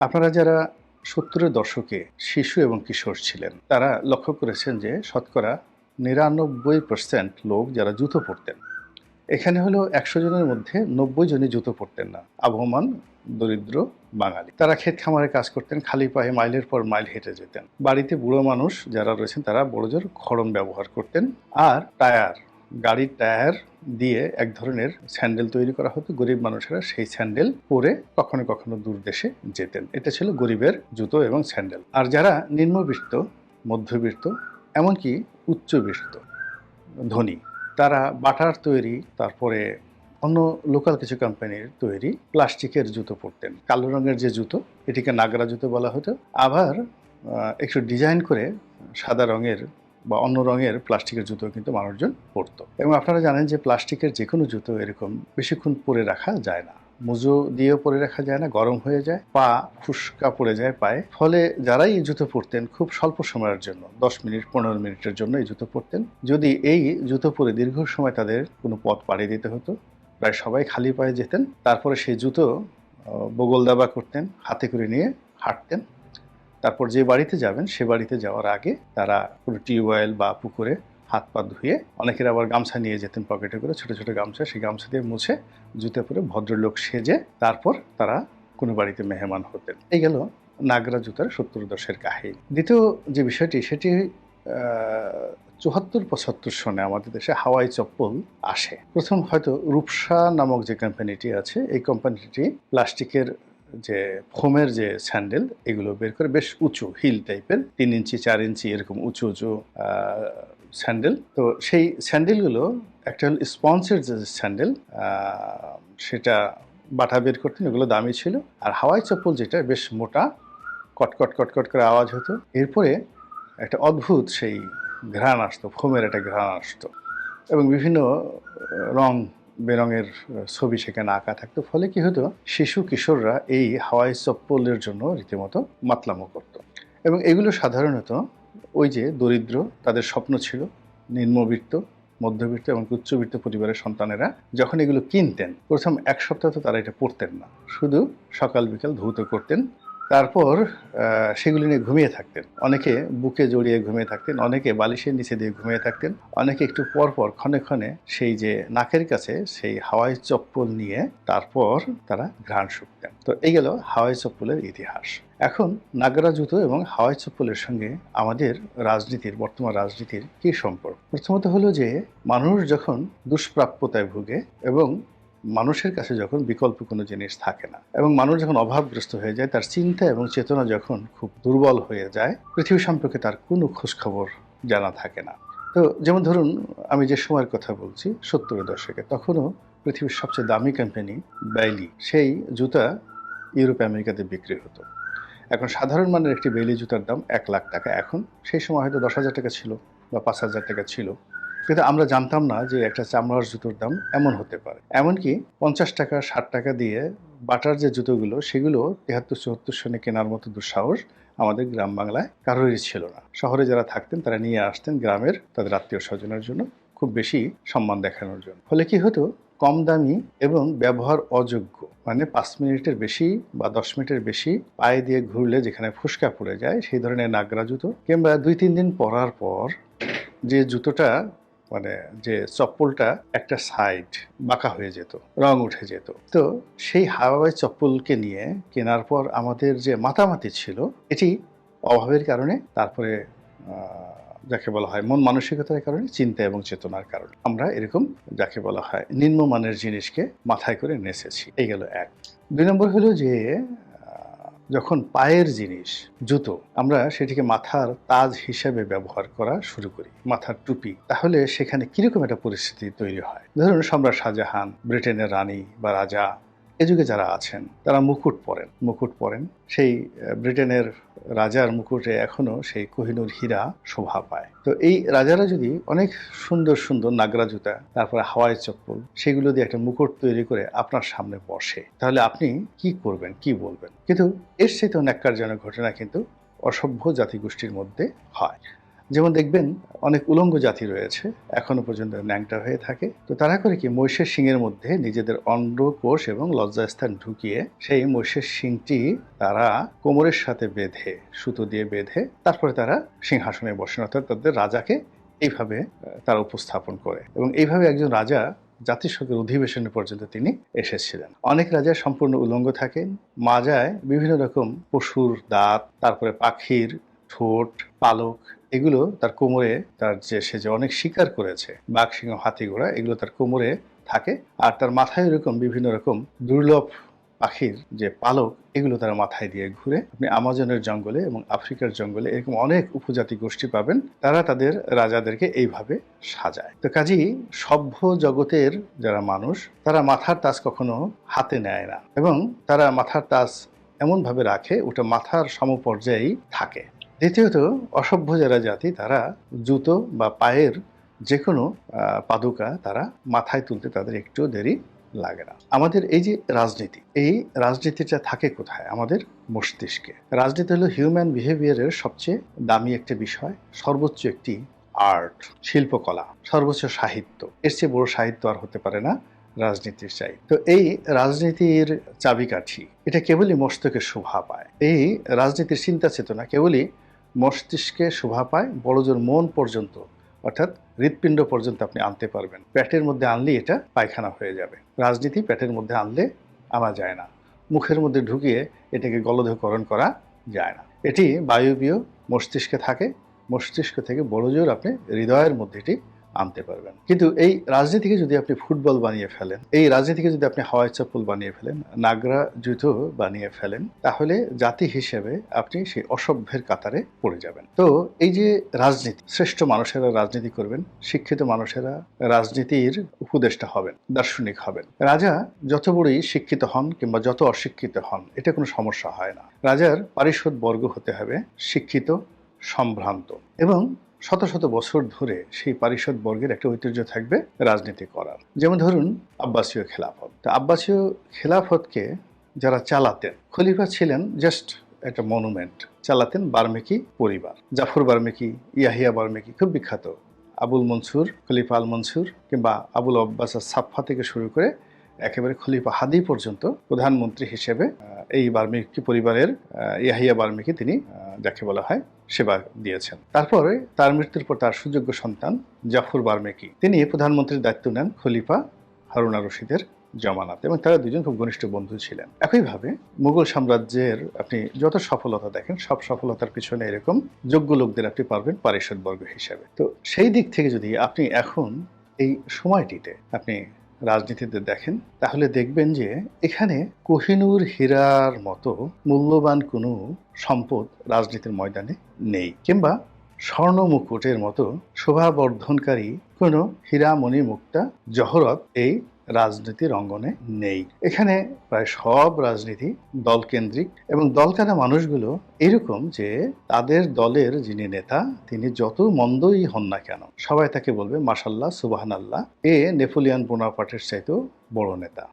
আপনারা যারা সত্তরের দশকে শিশু এবং কিশোর ছিলেন, তারা লক্ষ্য করেছেন যে শতকরা নিরানব্বই পার্সেন্ট লোক যারা জুতো পরতেন। এখানে হলো একশো জনের মধ্যে নব্বই জনই জুতো পরতেন না। আবহমান, দরিদ্র, বাঙালি। তারা ক্ষেত খামারে কাজ করতেন, খালি পায়ে মাইলের পর মাইল হেঁটে যেতেন। বাড়িতে বুড়ো মানুষ যারা রয়েছেন, তারা বড়জোর খড়ম ব্যবহার করতেন। আর টায়ার গাড়ির টায়ার দিয়ে এক ধরনের স্যান্ডেল তৈরি করা হতো। গরিব মানুষেরা সেই স্যান্ডেল পরে কখনো কখনো দূর দেশে যেতেন। এটা ছিল গরিবের জুতো এবং স্যান্ডেল। আর যারা নিম্নবিত্ত, মধ্যবিত্ত, এমনকি উচ্চবিত্ত, ধনী, তারা বাটার তৈরি, তারপরে অন্য লোকাল কিছু কোম্পানির তৈরি প্লাস্টিকের জুতো পরতেন। কালো রঙের যে জুতো, এটিকে নাগরা জুতো বলা হতো। আবার একটু ডিজাইন করে সাদা রঙের বা অন্য রঙের প্লাস্টিকের জুতো কিন্তু মানুষজন পরতো। এবং আপনারা জানেন যে প্লাস্টিকের যে কোনো জুতো এরকম বেশিক্ষণ পরে রাখা যায় না। মুজো দিয়েও পরে রাখা যায় না, গরম হয়ে যায়, পা ফুসকা পড়ে যায় পায়ে। ফলে যারাই এই জুতো পরতেন খুব স্বল্প সময়ের জন্য, দশ মিনিট, পনেরো মিনিটের জন্য এই জুতো পরতেন। যদি এই জুতো পরে দীর্ঘ সময় তাদের কোনো পথ পাড়ি দিতে হতো, প্রায় সবাই খালি পায়ে যেতেন, তারপরে সেই জুতো বগল দাবা করতেন, হাতে করে নিয়ে হাঁটতেন। তারপর যে বাড়িতে যাবেন, সে বাড়িতে যাওয়ার আগে তারা কোনো টিউবওয়েল বা পুকুরে হাত পা ধুয়ে অনেকের আবার গামছা নিয়ে যেতেন পকেটে করে, ছোট ছোট গামছা, সেই গামছা দিয়ে মুছে জুতে পরে ভদ্রলোক সেজে তারপর তারা কোনো বাড়িতে মেহমান হতেন। এই গেল নাগরা জুতার সত্তর দশের কাহিনী। দ্বিতীয় যে বিষয়টি, সেটি চুয়াত্তর পঁচাত্তর সনে আমাদের দেশে হাওয়াই চপ্পল আসে। প্রথম হয়তো রূপসা নামক যে কোম্পানিটি আছে, এই কোম্পানিটি প্লাস্টিকের যে ফোমের যে স্যান্ডেল, এগুলো বের করে বেশ উঁচু, হিল টাইপের, তিন ইঞ্চি, চার ইঞ্চি এরকম উঁচু উঁচু স্যান্ডেল। তো সেই স্যান্ডেলগুলো একটা হল স্পঞ্জের যে স্যান্ডেল সেটা বাটা বের করতেন, এগুলো দামি ছিল। আর হাওয়াই চপ্পল যেটা, বেশ মোটা, কটকট কটকট করে আওয়াজ হতো। এরপরে একটা অদ্ভুত সেই ঘ্রাণ আসতো ফোমের একটা ঘ্রাণ আসতো। এবং বিভিন্ন রং বেরঙের ছবি সেখানে আঁকা থাকতো। ফলে কি হতো, শিশু কিশোররা এই হাওয়াই চপ্পলের জন্য রীতিমতো মাতলামো করত। এবং এগুলো সাধারণত ওই যে দরিদ্র, তাদের স্বপ্ন ছিল নিম্নবিত্ত, মধ্যবিত্ত এবং উচ্চবিত্ত পরিবারের সন্তানেরা যখন এগুলো কিনতেন, প্রথম এক সপ্তাহ তো তারা এটা পড়তেন না। শুধু সকাল বিকাল ধৌত করতেন তারপর সেগুলি নিয়ে ঘুমিয়ে থাকতেন। অনেকে বুকে জড়িয়ে ঘুমিয়ে থাকতেন, অনেকে বালিশের নিচে দিয়ে ঘুমিয়ে থাকতেন, অনেকে একটু পর পর ক্ষণে ক্ষণে সেই যে নাকের কাছে সেই হাওয়াই চপ্পল নিয়ে তারপর তারা ঘ্রাণ শুকতেন। তো এই গেল হাওয়াই চপ্পলের ইতিহাস। এখন নাগরা জুতো এবং হাওয়াই চপ্পলের সঙ্গে আমাদের রাজনীতির, বর্তমান রাজনীতির কী সম্পর্ক? প্রথমত হলো যে, মানুষ যখন দুষ্প্রাপ্যতায় ভুগে এবং মানুষের কাছে যখন বিকল্প কোনো জিনিস থাকে না, এবং মানুষ যখন অভাবগ্রস্ত হয়ে যায়, তার চিন্তা এবং চেতনা যখন খুব দুর্বল হয়ে যায়, পৃথিবী সম্পর্কে তার কোনো খোঁজখবর জানা থাকে না। তো যেমন ধরুন, আমি যে সময়ের কথা বলছি, সত্তরের দশকে, তখনও পৃথিবীর সবচেয়ে দামি কোম্পানি বাইলি সেই জুতা ইউরোপ, আমেরিকাতে বিক্রি হতো। এখন সাধারণ মানের একটি বেলি জুতার দাম এক লাখ টাকা। এখন সেই সময় হয়তো দশ হাজার টাকা ছিল বা পাঁচ হাজার টাকা ছিল। কিন্তু আমরা জানতাম না যে একটা চামড়ার জুতোর দাম এমন হতে পারে। এমনকি পঞ্চাশ টাকা, ষাট টাকা দিয়ে বাটার যে জুতোগুলো, সেগুলো তেহাত্তর, চুয়াত্তর সনে কেনার মতো দুঃসাহস আমাদের গ্রাম বাংলায় কারোরই ছিল না। শহরে যারা থাকতেন, তারা নিয়ে আসতেন গ্রামের তাদের আত্মীয় স্বজনের জন্য খুব বেশি সম্মান দেখানোর জন্য। ফলে কি হতো? কম দামি এবং ব্যবহার অযোগ্য মানে পাঁচ মিনিটের বেশি বা দশ মিনিটের বেশি পায়ে দিয়ে ঘুরলে যেখানে ফুসকা পড়ে যায়, সেই ধরনের নাগরা জুতো। কিংবা দুই, তিন দিন পরার পর যে জুতোটা মানে যে চপ্পলটা একটা সাইড বাঁকা হয়ে যেত, রং উঠে যেত। তো সেই হাওয়াই চপ্পলকে নিয়ে কেনার পর আমাদের যে মাতামাতি ছিল, এটি অভাবের কারণে, তারপরে যাকে বলা হয় মন মানসিকতার কারণে, চিন্তা এবং চেতনার কারণে, আমরা এরকম যাকে বলা হয় নিম্নমানের জিনিসকে মাথায় করে নেসেছি এই গেল এক। দুই নম্বর হলো যে যখন পায়ের জিনিস, জুতো, আমরা সেটিকে মাথার তাজ হিসেবে ব্যবহার করা শুরু করি, মাথার টুপি, তাহলে সেখানে কীরকম একটা পরিস্থিতি তৈরি হয়? ধরুন, সম্রাট শাহজাহান, ব্রিটেনের রানী বা রাজা এ যুগে যারা আছেন, তারা মুকুট পরেন মুকুট পরেন। সেই ব্রিটেনের রাজার মুকুটে এখনও সেই কোহিনুর হীরা শোভা পায়। তো এই রাজারা যদি অনেক সুন্দর সুন্দর নাগরা জুতা, তারপরে হাওয়াই চপ্পল, সেগুলো দিয়ে একটা মুকুট তৈরি করে আপনার সামনে বসে, তাহলে আপনি কি করবেন, কি বলবেন? কিন্তু এর সাথে ন্যাক্কারজনক ঘটনা কিন্তু অসভ্য জাতিগোষ্ঠীর মধ্যে হয়। যেমন দেখবেন, অনেক উলঙ্গ জাতি রয়েছে, এখনও পর্যন্ত ন্যাংটা হয়ে থাকে। তো তারা করে কি, মহিষের শিংয়ের মধ্যে নিজেদের অন্ডকোষ এবং লজ্জাস্থান ঢুকিয়ে সেই মহিষের শিংটি তারা কোমরের সাথে বেঁধে, সুতো দিয়ে বেঁধে, তারপরে তারা সিংহাসনে বসেন। অর্থাৎ তাদের রাজাকে এইভাবে তারা উপস্থাপন করে। এবং এইভাবে একজন রাজা জাতিসংঘের অধিবেশনে পর্যন্ত তিনি এসেছিলেন। অনেক রাজা সম্পূর্ণ উলঙ্গ থাকেন। মাজায় বিভিন্ন রকম পশুর দাঁত, তারপরে পাখির ঠোঁট, পালক, এগুলো তার কোমরে তার যে সে যে অনেক শিকার করেছে, বাঘ, সিংহ, হাতি, ঘোড়া, এগুলো তার কোমরে থাকে। আর তার মাথায় এরকম বিভিন্ন রকম দুর্লভ পাখির যে পালক, এগুলো তারা মাথায় দিয়ে ঘুরে। আপনি আমাজনের জঙ্গলে এবং আফ্রিকার জঙ্গলে এরকম অনেক উপজাতি গোষ্ঠী পাবেন। তারা তাদের রাজাদেরকে এইভাবে সাজায়। তো কাজেই সভ্য জগতের যারা মানুষ, তারা মাথার তাজ কখনো হাতে নেয় না এবং তারা মাথার তাজ এমনভাবে রাখে, ওটা মাথার সমপর্যায়েই থাকে। দ্বিতীয়ত, অসভ্য যারা জাতি, তারা জুতো বা পায়ের যে কোনো পাদুকা তারা মাথায় তুলতে তাদের একটু দেরি লাগে না। আমাদের এই যে রাজনীতি, এই রাজনীতিটা থাকে কোথায়? আমাদের মস্তিষ্কে। রাজনীতি হলো হিউম্যান বিহেভিয়ারের সবচেয়ে দামি একটা বিষয়, সর্বোচ্চ একটি আর্ট শিল্পকলা, সর্বোচ্চ সাহিত্য। এর চেয়ে বড় সাহিত্য আর হতে পারে না রাজনীতির চাই। তো এই রাজনীতির চাবিকাঠি, এটা কেবলই মস্তকে শোভা পায়। এই রাজনীতির চিন্তা চেতনা কেবলই মস্তিষ্কে শোভা পায় বড়জোর মন পর্যন্ত, অর্থাৎ হৃৎপিণ্ড পর্যন্ত আপনি আনতে পারবেন। প্যাটের মধ্যে আনলে এটা পায়খানা হয়ে যাবে। রাজনীতি প্যাটের মধ্যে আনলে আনা যায় না। মুখের মধ্যে ঢুকিয়ে এটাকে গলধকরণ করা যায় না। এটি বায়বীয় মস্তিষ্কে থাকে। মস্তিষ্ক থেকে বড়জোর আপনি হৃদয়ের মধ্যে এটি আনতে পারবেন। কিন্তু এই রাজনীতিকে যদি আপনি ফুটবল বানিয়ে ফেলেন, এই রাজনীতিকে যদি আপনি হাওয়াই চপ্পল বানিয়ে ফেলেন, নাগরা জুতো বানিয়ে ফেলেন, তাহলে জাতি হিসেবে আপনি সেই অসভ্যের কাতারে পড়ে যাবেন। তো এই যে রাজনীতি, শ্রেষ্ঠ মানুষেরা রাজনীতি করবেন, শিক্ষিত মানুষেরা রাজনীতির উপদেষ্টা হবেন, দার্শনিক হবেন। রাজা যত বড়ই শিক্ষিত হন কিংবা যত অশিক্ষিত হন, এটা কোনো সমস্যা হয় না। রাজার পারিষদ বর্গ হতে হবে শিক্ষিত, সম্ভ্রান্ত এবং শত শত বছর ধরে সেই পারিষদ বর্গের একটা ঐতিহ্য থাকবে রাজনীতি করার। যেমন ধরুন আব্বাসীয় খেলাফত। তা আব্বাসীয় খেলাফতকে যারা চালাতেন, খলিফা ছিলেন জাস্ট একটা মনুমেন্ট চালাতেন বার্মেকি পরিবার। জাফর বার্মেকি, ইয়াহিয়া বার্মেকি, খুব বিখ্যাত। আবুল মনসুর, খলিফা আল মনসুর কিংবা আবুল আব্বাস সাফা থেকে শুরু করে একেবারে খলিফা হাদি পর্যন্ত প্রধানমন্ত্রী হিসেবে এই বার্মিকি পরিবারের ইয়াহিয়া বার্মিকি তিনি যাকে বলা হয় সেবা দিয়েছেন। তারপরে তার মৃত্যুর পর তার সুযোগ্য সন্তান জাফর বার্মেকি তিনি প্রধানমন্ত্রীর দায়িত্ব নেন খলিফা হারুনা রশিদের জমানাতে এবং তারা দুজন খুব ঘনিষ্ঠ বন্ধু ছিলেন। একইভাবে মুঘল সাম্রাজ্যের আপনি যত সফলতা দেখেন, সব সফলতার পিছনে এরকম যোগ্য লোকদের আপনি পারবেন পারিষদ বর্গ হিসেবে। তো সেই দিক থেকে যদি আপনি এখন এই সময়টিতে আপনি রাজনীতিতে দেখেন, তাহলে দেখবেন যে এখানে কোহিনুর হীরার মতো মূল্যবান কোনো সম্পদ রাজনীতির ময়দানে নেই। কিংবা স্বর্ণ মুকুটের মতো শোভাবর্ধনকারী কোনো হীরামণি মুক্তা জহরত এই রাজনীতির অঙ্গনে নেই। এখানে প্রায় সব রাজনীতি দলকেন্দ্রিক এবং দলকানা মানুষগুলো এরকম যে তাদের দলের যিনি নেতা, তিনি যত মন্দই হন না কেন, সবাই তাকে বলবে মাসাল্লাহ সুবাহান আল্লাহ এ নেপোলিয়ান বোনাপাটের চাইতেও বড় নেতা।